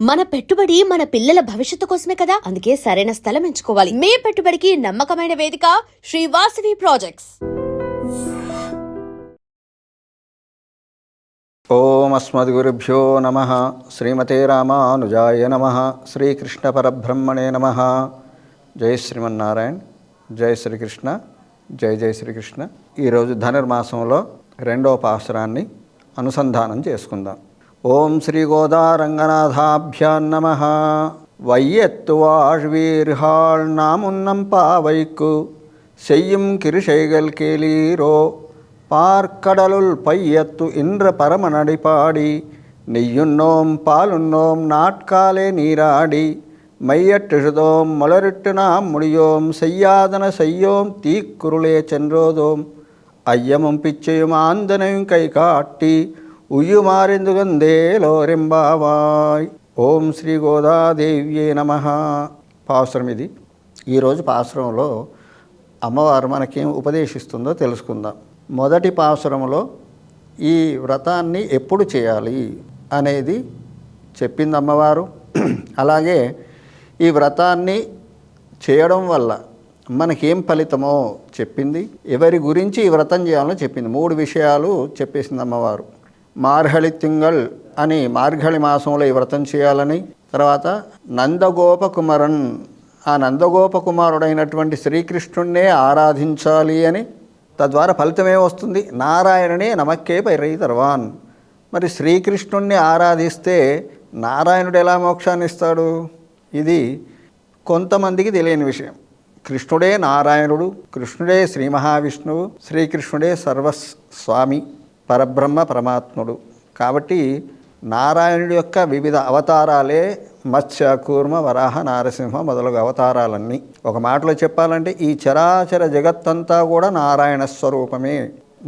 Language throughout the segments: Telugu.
మన పెట్టుబడి మన పిల్లల భవిష్యత్తు కోసమే కదా? అందుకే సరైన స్థలం ఎంచుకోవాలి. మీ పెట్టుబడికి నమ్మకమైన వేదిక శ్రీ వాసవి ప్రాజెక్ట్స్ ఓం అస్మద్గురుభ్యో నమ. శ్రీమతే రామానుజాయ నమ. శ్రీకృష్ణ పరబ్రహ్మణే నమ. జై శ్రీమన్నారాయణ. జై శ్రీకృష్ణ. జై జై శ్రీకృష్ణ. ఈరోజు ధనుర్మాసంలో రెండవ పాసురాన్ని అనుసంధానం చేసుకుందాం. ஓம் ஸ்ரீ கோதாரங்கநாதாபியான் நம வையத்து வாழ்வீர்காள் நாம் உன்னம் பாவைக்கு. செய்யும் கிருஷைகள் கேளீரோ. பார்க்கடலுள் பையத்து இன்ற பரம நடைபாடி நெய்யுண்ணோம் பாலுண்ணோம் நாட்காலே நீராடி. மையட்டிழுதோம் மலரிட்டு நாம் முடியோம். செய்யாதன செய்யோம் தீக்குருளே சென்றோதோம். ஐயமும் பிச்சையும் ஆந்தனையும் கை காட்டி ఉయ్యుమారెందుగందేలోరెంబావాయ్. ఓం శ్రీ గోదాదేవ్యే నమ. పాసురం ఇది. ఈరోజు పాసురంలో అమ్మవారు మనకేం ఉపదేశిస్తుందో తెలుసుకుందాం. మొదటి పాసురంలో ఈ వ్రతాన్ని ఎప్పుడు చేయాలి అనేది చెప్పింది అమ్మవారు. అలాగే ఈ వ్రతాన్ని చేయడం వల్ల మనకేం ఫలితమో చెప్పింది. ఎవరి గురించి ఈ వ్రతం చేయాలో చెప్పింది. మూడు విషయాలు చెప్పేసింది అమ్మవారు. మార్హళి తింగల్ అని మార్గళి మాసంలో ఈ వ్రతం చేయాలని తర్వాత నందగోపకుమరన్ ఆ నందగోపకుమారుడైనటువంటి శ్రీకృష్ణుణ్ణే ఆరాధించాలి అని తద్వారా ఫలితమే వస్తుంది. నారాయణనే నమక్కే పైరై తర్వాన్ మరి శ్రీకృష్ణుణ్ణి ఆరాధిస్తే నారాయణుడు ఎలా మోక్షాన్ని ఇస్తాడు? ఇది కొంతమందికి తెలియని విషయం. కృష్ణుడే నారాయణుడు కృష్ణుడే శ్రీ మహావిష్ణువు శ్రీకృష్ణుడే సర్వస్వామి. పరబ్రహ్మ పరమాత్ముడు. కాబట్టి నారాయణుడి యొక్క వివిధ అవతారాలే మత్స్య కూర్మ వరాహ నారసింహ మొదలగు అవతారాలన్నీ. ఒక మాటలో చెప్పాలంటే ఈ చరాచర జగత్తంతా కూడా నారాయణ స్వరూపమే.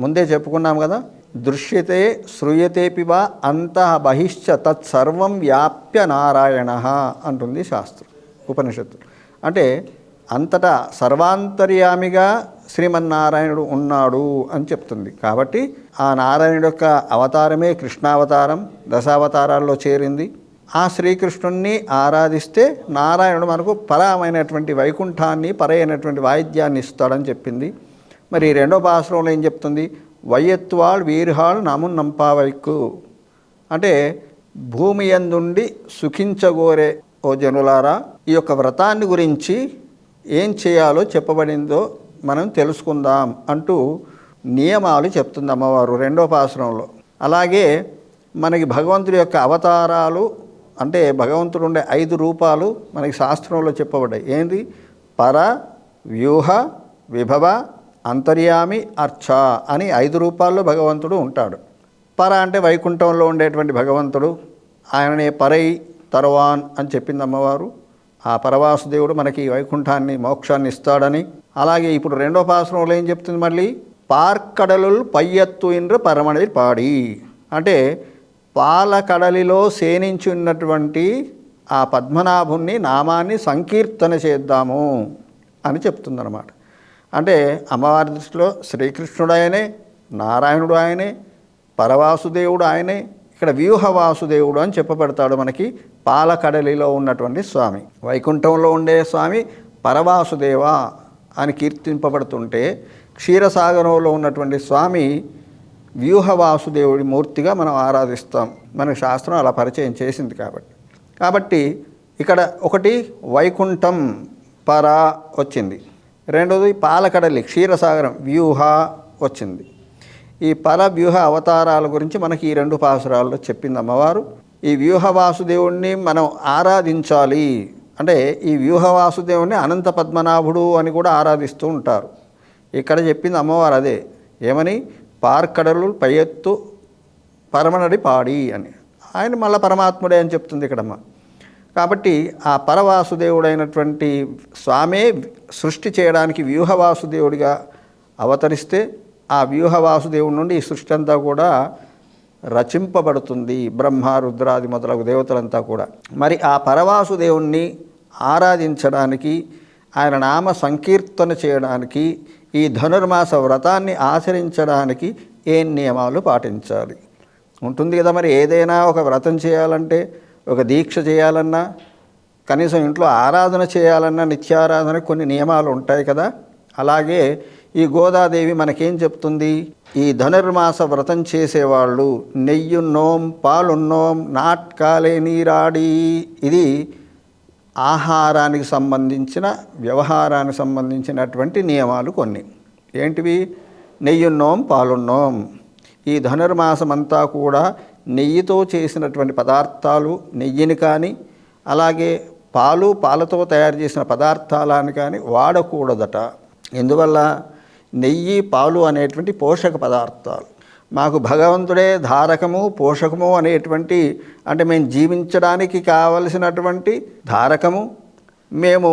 ముందే చెప్పుకున్నాం కదా దృశ్యతే శ్రూయతేపి వా అంతః బహిశ్చ తత్సర్వం వ్యాప్య నారాయణ అంటుంది శాస్త్రం ఉపనిషత్తు అంటే అంతటా సర్వాంతర్యామిగా శ్రీమన్నారాయణుడు ఉన్నాడు అని చెప్తుంది. కాబట్టి ఆ నారాయణుడు యొక్క అవతారమే కృష్ణావతారం దశావతారాల్లో చేరింది. ఆ శ్రీకృష్ణుణ్ణి ఆరాధిస్తే నారాయణుడు మనకు పరమైనటువంటి వైకుంఠాన్ని పరైనటువంటి వాయిద్యాన్ని ఇస్తాడని చెప్పింది. మరి రెండో భాషలో ఏం చెప్తుంది? వయ్యత్వాళ్ వీర్హాళ్ నమున్ నంపావైకు అంటే భూమి ఎందుండి సుఖించగోరే ఓ జనులారా ఈ యొక్క వ్రతాన్ని గురించి ఏం చేయాలో చెప్పబడిందో మనం తెలుసుకుందాం అంటూ నియమాలు చెప్తుంది అమ్మవారు రెండో పాశ్రంలో. అలాగే మనకి భగవంతుడి యొక్క అవతారాలు అంటే భగవంతుడు ఉండే ఐదు రూపాలు మనకి శాస్త్రంలో చెప్పబడ్డాయి. ఏంది? పర వ్యూహ విభవ అంతర్యామి అర్చ అని ఐదు రూపాల్లో భగవంతుడు ఉంటాడు. పర అంటే వైకుంఠంలో ఉండేటువంటి భగవంతుడు. ఆయననే పరై తర్వాన్ అని చెప్పింది అమ్మవారు. ఆ పరవాసుదేవుడు మనకి వైకుంఠాన్ని మోక్షాన్ని ఇస్తాడని. అలాగే ఇప్పుడు రెండో పాశ్రంలో ఏం చెప్తుంది మళ్ళీ? పార్కడలు పయ్యత్తు ఇంద్ర పరమణి పాడి. అంటే పాలకడలిలో సేనించి ఉన్నటువంటి ఆ పద్మనాభుణ్ణి నామాన్ని సంకీర్తన చేద్దాము అని చెప్తుందన్నమాట. అంటే అమ్మవారి దృష్టిలో శ్రీకృష్ణుడు ఆయనే నారాయణుడు ఆయనే పరవాసుదేవుడు ఆయనే ఇక్కడ వ్యూహవాసుదేవుడు అని చెప్పబడతాడు మనకి పాలకడలిలో ఉన్నటువంటి స్వామి. వైకుంఠంలో ఉండే స్వామి పరవాసుదేవ అని కీర్తింపబడుతుంటే క్షీరసాగరంలో ఉన్నటువంటి స్వామి వ్యూహ వాసుదేవుడి మూర్తిగా మనం ఆరాధిస్తాం. మనకు శాస్త్రం అలా పరిచయం చేసింది కాబట్టి. కాబట్టి ఇక్కడ ఒకటి వైకుంఠం పర వచ్చింది. రెండోది పాలకడలి క్షీరసాగరం వ్యూహ వచ్చింది. ఈ పర వ్యూహ అవతారాల గురించి మనకి ఈ రెండు పాసురాల్లో చెప్పింది అమ్మవారు. ఈ వ్యూహ వాసుదేవుణ్ణి మనం ఆరాధించాలి. అంటే ఈ వ్యూహ వాసుదేవుని అనంత పద్మనాభుడు అని కూడా ఆరాధిస్తూ ఉంటారు. ఇక్కడ చెప్పింది అమ్మవారు అదే. ఏమని? పార్కడలు పైయత్తు పరమనడి పాడి అని. ఆయన మళ్ళీ పరమాత్ముడే అని చెప్తుంది ఇక్కడమ్మ. కాబట్టి ఆ పరవాసుదేవుడైనటువంటి స్వామే సృష్టి చేయడానికి వ్యూహవాసుదేవుడిగా అవతరిస్తే ఆ వ్యూహవాసుదేవుడి నుండి ఈ సృష్టి అంతా కూడా రచింపబడుతుంది. బ్రహ్మ రుద్రాది మొదలగు దేవతలంతా కూడా. మరి ఆ పరవాసుదేవుణ్ణి ఆరాధించడానికి ఆయన నామ సంకీర్తన చేయడానికి ఈ ధనుర్మాస వ్రతాన్ని ఆచరించడానికి ఏం నియమాలు పాటించాలి? ఉంటుంది కదా మరి ఏదైనా ఒక వ్రతం చేయాలంటే ఒక దీక్ష చేయాలన్నా కనీసం ఇంట్లో ఆరాధన చేయాలన్నా నిత్యారాధన కొన్ని నియమాలు ఉంటాయి కదా. అలాగే ఈ గోదాదేవి మనకేం చెప్తుంది? ఈ ధనుర్మాస వ్రతం చేసేవాళ్ళు నెయ్యున్నోం పాలున్నోం నాట్కాలే నీరాడి. ఇది ఆహారానికి సంబంధించిన వ్యవహారానికి సంబంధించినటువంటి నియమాలు కొన్ని. ఏంటివి? నెయ్యున్నోం పాలున్నోం. ఈ ధనుర్మాసం అంతా కూడా నెయ్యితో చేసినటువంటి పదార్థాలు నెయ్యిని కానీ అలాగే పాలు పాలతో తయారు చేసిన పదార్థాలను కానీ వాడకూడదట. ఎందువల్ల? నెయ్యి పాలు అనేటువంటి పోషక పదార్థాలు. మాకు భగవంతుడే ధారకము పోషకము అనేటువంటి అంటే మేము జీవించడానికి కావలసినటువంటి ధారకము. మేము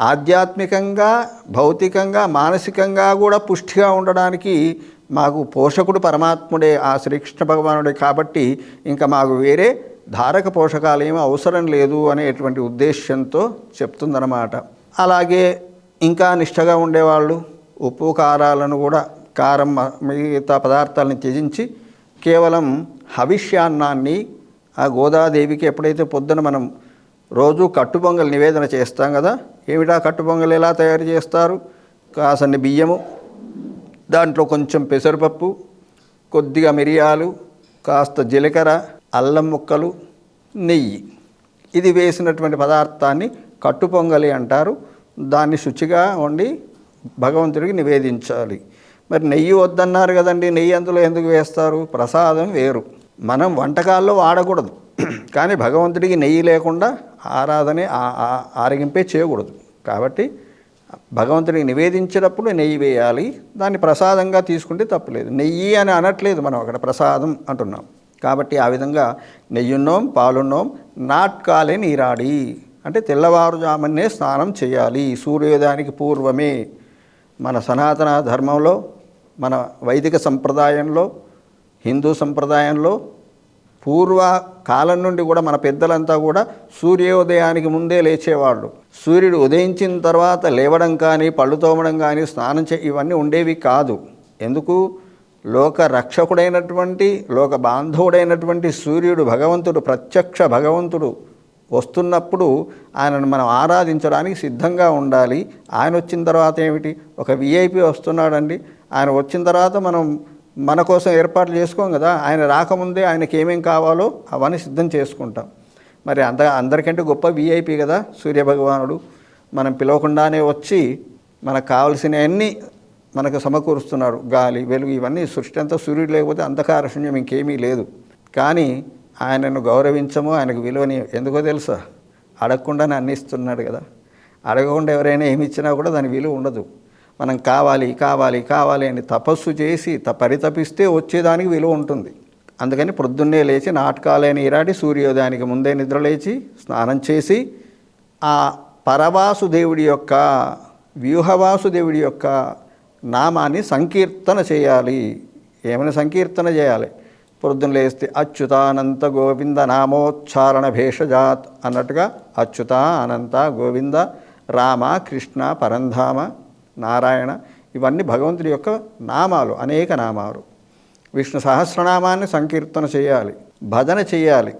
ఆధ్యాత్మికంగా భౌతికంగా మానసికంగా కూడా పుష్టిగా ఉండడానికి మాకు పోషకుడు పరమాత్ముడే ఆ శ్రీకృష్ణ భగవానుడే కాబట్టి ఇంకా మాకు వేరే ధారక పోషకాలు ఏమీ అవసరం లేదు అనేటువంటి ఉద్దేశ్యంతో చెప్తుందన్నమాట. అలాగే ఇంకా నిష్టగా ఉండేవాళ్ళు ఉప్పు కారాలను కూడా కారం మిగతా పదార్థాలను త్యజించి కేవలం హవిష్యాన్నాన్ని ఆ గోదాదేవికి ఎప్పుడైతే పొద్దున మనం రోజు కట్టుబొంగల్ నివేదన చేస్తాం కదా ఏమిటా కట్టుబొంగల్ ఎలా తయారు చేస్తారు? కాసన్ని బియ్యము దాంట్లో కొంచెం పెసరపప్పు కొద్దిగా మిరియాలు కాస్త జీలకర్ర అల్లం ముక్కలు నెయ్యి. ఇది వేసినటువంటి పదార్థాన్ని కట్టుపొంగలి అంటారు. దాన్ని శుచిగా వండి భగవంతుడికి నివేదించాలి. మరి నెయ్యి వద్దన్నారు కదండి నెయ్యి అందులో ఎందుకు వేస్తారు? ప్రసాదం వేరు. మనం వంటకాల్లో వాడకూడదు. కానీ భగవంతుడికి నెయ్యి లేకుండా ఆరాధనే ఆ- ఆ- ఆరగింపే చేయకూడదు. కాబట్టి భగవంతుడికి నివేదించేటప్పుడు నెయ్యి వేయాలి. దాన్ని ప్రసాదంగా తీసుకుంటే తప్పులేదు. నెయ్యి అని అనట్లేదు మనం అక్కడ ప్రసాదం అంటున్నాం. కాబట్టి ఆ విధంగా నెయ్యున్నోం పాలున్నోం నాట్కాలే నీరాడి. అంటే తెల్లవారుజామునే స్నానం చేయాలి. సూర్యోదయానికి పూర్వమే మన సనాతన ధర్మంలో మన వైదిక సంప్రదాయంలో హిందూ సంప్రదాయంలో పూర్వ కాలం నుండి కూడా మన పెద్దలంతా కూడా సూర్యోదయానికి ముందే లేచేవాళ్ళు. సూర్యుడు ఉదయించిన తర్వాత లేవడం కానీ పళ్ళు తోమడం కానీ స్నానం చే ఇవన్నీ ఉండేవి కాదు. ఎందుకు? లోక రక్షకుడైనటువంటి లోక బాంధవుడైనటువంటి సూర్యుడు భగవంతుడు ప్రత్యక్ష భగవంతుడు వస్తున్నప్పుడు ఆయనను మనం ఆరాధించడానికి సిద్ధంగా ఉండాలి. ఆయన వచ్చిన తర్వాత ఏమిటి? ఒక విఐపి వస్తున్నాడండి. ఆయన వచ్చిన తర్వాత మనం మన కోసం ఏర్పాట్లు చేసుకోం కదా. ఆయన రాకముందే ఆయనకి ఏమేం కావాలో అవన్నీ సిద్ధం చేసుకుంటాం. మరి అంత అందరికంటే గొప్ప విఐపి కదా సూర్యభగవానుడు. మనం పిలవకుండానే వచ్చి మనకు కావలసినవన్నీ మనకు సమకూరుస్తున్నాడు గాలి వెలుగు ఇవన్నీ సృష్టి అంతా సూర్యుడు లేకపోతే అంధకార శూన్యం ఇంకేమీ లేదు. కానీ ఆయనను గౌరవించము ఆయనకు విలువని ఎందుకో తెలుసా? అడగకుండానే అన్ని ఇస్తున్నాడు కదా. అడగకుండా ఎవరైనా ఏమి ఇచ్చినా కూడా దాని విలువ ఉండదు. మనం కావాలి కావాలి కావాలి అని తపస్సు చేసి త పరితపిస్తే వచ్చేదానికి విలువ ఉంటుంది. అందుకని ప్రొద్దున్నే లేచి నాటకాలైన ఇరాడి సూర్యోదయానికి ముందే నిద్రలేచి స్నానం చేసి ఆ పరవాసు దేవుడి యొక్క వ్యూహవాసు దేవుడి యొక్క నామాన్ని సంకీర్తన చేయాలి. ఏమైనా సంకీర్తన చేయాలి? పొద్దున్న లేస్తే అచ్యుతానంత గోవింద నామోచ్చారణ భేషజాత్ అన్నట్టుగా అచ్యుత అనంత గోవింద రామ కృష్ణ పరంధామ నారాయణ ఇవన్నీ భగవంతుడి యొక్క నామాలు అనేక నామాలు. విష్ణు సహస్రనామాన్ని సంకీర్తన చేయాలి భజన చేయాలి.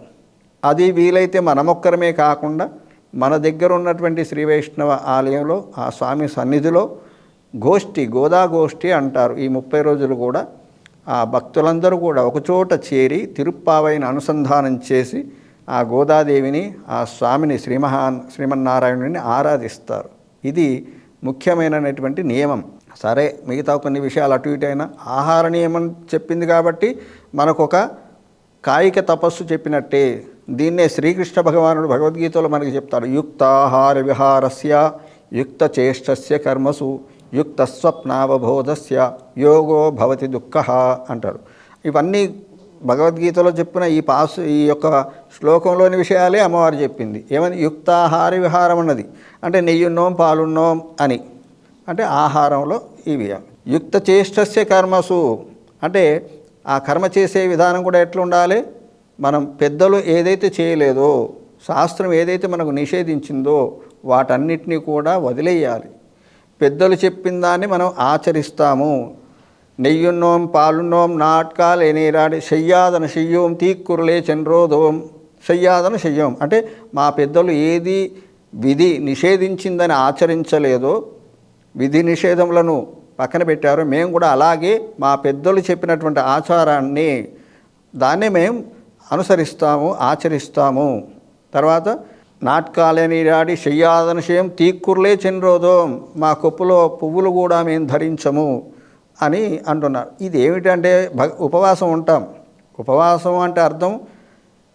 అది వీలైతే మనమొక్కరమే కాకుండా మన దగ్గర ఉన్నటువంటి శ్రీ వైష్ణవ ఆలయంలో ఆ స్వామి సన్నిధిలో గోష్ఠి గోదా గోష్ఠి అంటారు. ఈ ముప్పై రోజులు కూడా ఆ భక్తులందరూ కూడా ఒకచోట చేరి తిరుప్పావైన అనుసంధానం చేసి ఆ గోదాదేవిని ఆ స్వామిని శ్రీమహా శ్రీమన్నారాయణుని ఆరాధిస్తారు. ఇది ముఖ్యమైనటువంటి నియమం. సరే మిగతా కొన్ని విషయాలు అటు ఇటు అయినా ఆహార నియమం చెప్పింది కాబట్టి మనకొక కాయిక తపస్సు చెప్పినట్టే దీన్నే శ్రీకృష్ణ భగవానుడు భగవద్గీతలో మనకి చెప్తాడు యుక్తాహార విహారస్య యుక్త చేష్టస్య కర్మసు యుక్త స్వప్నావబోధస్య యోగో భవతి దుఃఖ అంటారు. ఇవన్నీ భగవద్గీతలో చెప్పిన ఈ పాసు ఈ యొక్క శ్లోకంలోని విషయాలే అమ్మవారు చెప్పింది. ఏమని? యుక్తాహార విహారం అన్నది. అంటే నెయ్యున్నోం పాలున్నోం అని. అంటే ఆహారంలో ఇవి యుక్త చేష్టస్య కర్మసు. అంటే ఆ కర్మ చేసే విధానం కూడా ఎట్లా ఉండాలి? మనం పెద్దలు ఏదైతే చేయలేదో శాస్త్రం ఏదైతే మనకు నిషేధించిందో వాటన్నిటినీ కూడా వదిలేయాలి. పెద్దలు చెప్పిన దాన్ని మనం ఆచరిస్తాము. నెయ్యున్నోం பாலுண்ணோம் నాట్కాలు ఎనీరాడి శయ్యాదన శయ్యోం తీక్కురులే చంద్రోదోం శయ్యాదన శయ్యం అంటే మా పెద్దలు ఏది విధి నిషేధించిందని ఆచరించలేదో విధి నిషేధములను పక్కన పెట్టారు మేము కూడా అలాగే మా పెద్దలు చెప్పినటువంటి ఆచారాన్ని దాన్ని మేము అనుసరిస్తాము ఆచరిస్తాము తర్వాత నాటకాలనిరాడి శయ్యాదనశయం తీక్కుర్లే చెన్రోదం మా కొప్పులో పువ్వులు కూడా మేము ధరించము అని అంటున్నారు. ఇది ఏమిటంటే ఉపవాసం ఉంటాం. ఉపవాసం అంటే అర్థం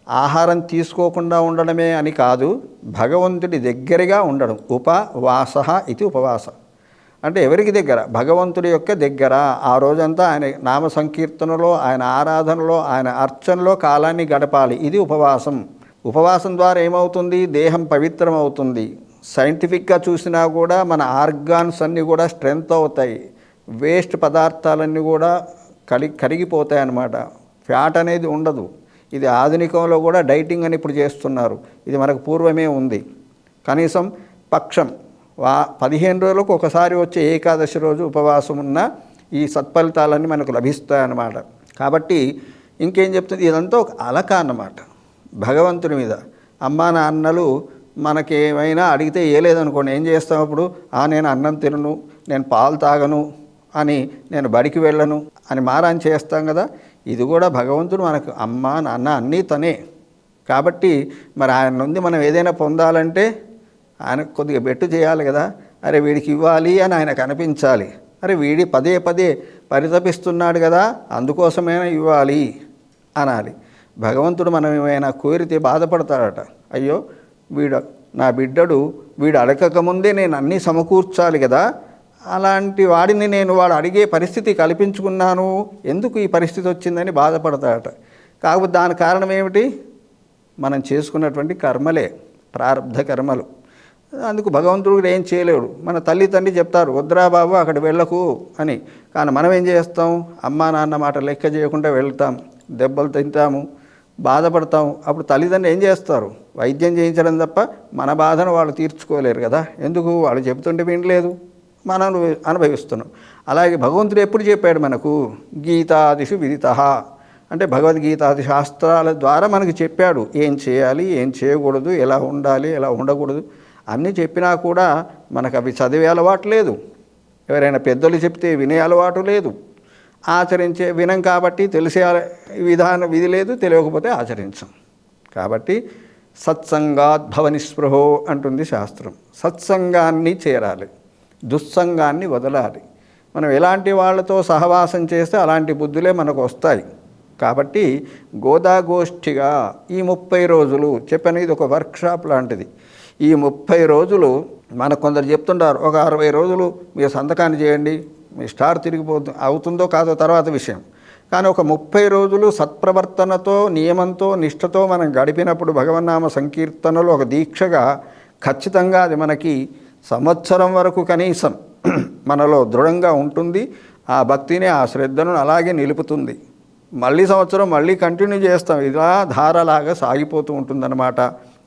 ఆహారం తీసుకోకుండా ఉండడమే అని కాదు భగవంతుడి దగ్గరగా ఉండడం. ఉపవాస ఇది ఉపవాస. అంటే ఎవరికి దగ్గర? భగవంతుడి యొక్క దగ్గర. ఆ రోజంతా ఆయన నామ సంకీర్తనలో ఆయన ఆరాధనలో ఆయన అర్చనలో కాలాన్ని గడపాలి. ఇది ఉపవాసం. ఉపవాసం ద్వారా ఏమవుతుంది? దేహం పవిత్రం అవుతుంది సైంటిఫిక్గా చూసినా కూడా మన ఆర్గాన్స్ అన్నీ కూడా స్ట్రెంగ్త్ అవుతాయి. వేస్ట్ పదార్థాలన్నీ కూడా కలి కరిగిపోతాయన్నమాట. ఫ్యాట్ అనేది ఉండదు. ఇది ఆధునికంలో కూడా డైటింగ్ అని ఇప్పుడు చేస్తున్నారు. ఇది మనకు పూర్వమే ఉంది. కనీసం పక్షం వా పదిహేను రోజులకు ఒకసారి వచ్చే ఏకాదశి రోజు ఉపవాసం ఉన్న ఈ సత్ఫలితాలన్నీ మనకు లభిస్తాయన్నమాట. కాబట్టి ఇంకేం చెప్తుంది? ఇదంతా ఒక అలక అన్నమాట భగవంతుని మీద. అమ్మా నాన్నలు మనకేమైనా అడిగితే ఏ లేదనుకోండి ఏం చేస్తాం అప్పుడు? ఆ నేను అన్నం తినను నేను పాలు తాగను అని నేను బడికి వెళ్ళను అని మారాన్ చేస్తాం కదా ఇది కూడా భగవంతుడు మనకు అమ్మ నాన్న అన్నీ తనే. కాబట్టి మరి ఆయన నుండి మనం ఏదైనా పొందాలంటే ఆయన కొద్దిగా బెట్టు చేయాలి కదా అరే వీడికి ఇవ్వాలి అని ఆయనకు అనిపించాలి. అరే వీడి పదే పదే పరితపిస్తున్నాడు కదా అందుకోసమైనా ఇవ్వాలి అనాలి. భగవంతుడు మనం ఏమైనా కోరితే బాధపడతాడట. అయ్యో వీడు నా బిడ్డడు వీడు అడగకముందే నేను అన్నీ సమకూర్చాలి కదా అలాంటి వాడిని నేను వాడు అడిగే పరిస్థితి కల్పించుకున్నాను. ఎందుకు ఈ పరిస్థితి వచ్చిందని బాధపడతాడట. కాకపోతే దాని కారణం ఏమిటి? మనం చేసుకున్నటువంటి కర్మలే ప్రారంధ కర్మలు. అందుకు భగవంతుడు కూడా ఏం చేయలేడు. మన తల్లి తండ్రి చెప్తారు వద్దురా బాబు అక్కడ వెళ్ళకు అని. కానీ మనం ఏం చేస్తాం? అమ్మా నాన్న మాట లెక్క చేయకుండా వెళ్తాం. దెబ్బలు తింటాము బాధపడతాం అప్పుడు తల్లిదండ్రులు ఏం చేస్తారు? వైద్యం చేయించడం తప్ప మన బాధను వాళ్ళు తీర్చుకోలేరు కదా. ఎందుకు? వాళ్ళు చెబుతుంటే వినలేదు. మనం అనుభవిస్తున్నాం. అలాగే భగవంతుడు ఎప్పుడు చెప్పాడు మనకు? గీతాదిషు విదిత. అంటే భగవద్గీతాది శాస్త్రాల ద్వారా మనకు చెప్పాడు ఏం చేయాలి ఏం చేయకూడదు ఎలా ఉండాలి ఎలా ఉండకూడదు. అన్నీ చెప్పినా కూడా మనకు అవి చదివే అలవాటు లేదు. ఎవరైనా పెద్దలు చెప్తే వినే అలవాటు లేదు. ఆచరించే వినం కాబట్టి తెలిసే విధానం విధి లేదు తెలియకపోతే ఆచరించం. కాబట్టి సత్సంగాద్భవ నిస్పృహో అంటుంది శాస్త్రం. సత్సంగాన్ని చేరాలి. దుస్సంగాన్ని వదలాలి. మనం ఎలాంటి వాళ్ళతో సహవాసం చేస్తే అలాంటి బుద్ధులే మనకు వస్తాయి. కాబట్టి గోదాగోష్ఠిగా ఈ ముప్పై రోజులు చెప్పాను ఇది ఒక వర్క్షాప్ లాంటిది. ఈ ముప్పై రోజులు మనకు కొందరు చెప్తుంటారు ఒక అరవై రోజులు మీరు సంతకాన్ని చేయండి మీ స్టార్ తిరిగిపోతు అవుతుందో కాదో తర్వాత విషయం. కానీ ఒక ముప్పై రోజులు సత్ప్రవర్తనతో నియమంతో నిష్ఠతో మనం గడిపినప్పుడు భగవన్నామ సంకీర్తనలు ఒక దీక్షగా ఖచ్చితంగా అది మనకి సంవత్సరం వరకు కనీసం మనలో దృఢంగా ఉంటుంది. ఆ భక్తిని ఆ శ్రద్ధను అలాగే నిలుపుతుంది. మళ్ళీ సంవత్సరం మళ్ళీ కంటిన్యూ చేస్తాం. ఇలా ధారలాగా సాగిపోతూ ఉంటుందన్నమాట.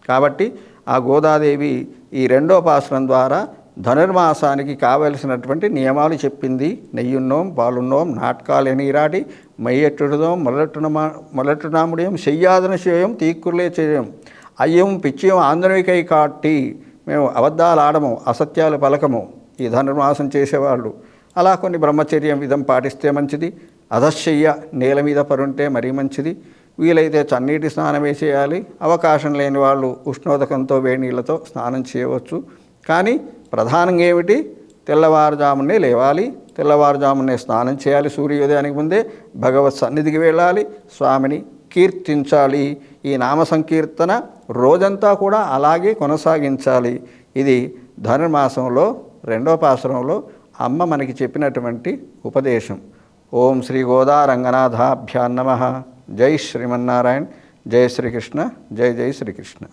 కాబట్టి ఆ గోదాదేవి ఈ రెండో పాసనం ద్వారా ధనుర్మాసానికి కావలసినటువంటి నియమాలు చెప్పింది. నెయ్యున్నోం పాలున్నోం నాటకాలు ఎనీరాటి మయ్యెట్టుడుదోం మొదలెట్టునమా మొదలెట్టునాముడియం శయ్యాదన చేయం తీక్కుర్లే చేయం. అయ్యం పిచ్చియం ఆంధ్రవికై కాట్టి మేము అబద్ధాలు ఆడము అసత్యాలు పలకము ఈ ధనుర్మాసం చేసేవాళ్ళు. అలా కొన్ని బ్రహ్మచర్యం విధం పాటిస్తే మంచిది అధశ్చయ్య నేల మీద పరుంటే మరీ మంచిది. వీలైతే చన్నీటి స్నానమే చేయాలి అవకాశం లేని వాళ్ళు ఉష్ణోదకంతో వేడి నీళ్ళతో స్నానం చేయవచ్చు. కానీ ప్రధానంగా ఏమిటి? తెల్లవారుజామునే లేవాలి తెల్లవారుజామునే స్నానం చేయాలి సూర్యోదయానికి ముందే భగవత్ సన్నిధికి వెళ్ళాలి స్వామిని కీర్తించాలి ఈ నామ సంకీర్తన రోజంతా కూడా అలాగే కొనసాగించాలి ఇది ధనుర్మాసంలో రెండో పాసరంలో అమ్మ మనకి చెప్పినటువంటి ఉపదేశం ఓం శ్రీ గోదా రంగనాథాభ్యాం నమ జై శ్రీమన్నారాయణ జై శ్రీకృష్ణ జై జై Srikrishna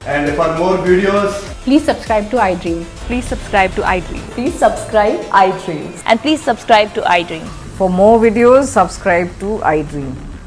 And for more videos, Please subscribe to iDream. Please subscribe to iDream. Please subscribe iDreams. And please subscribe to iDream. For more videos, subscribe to iDream.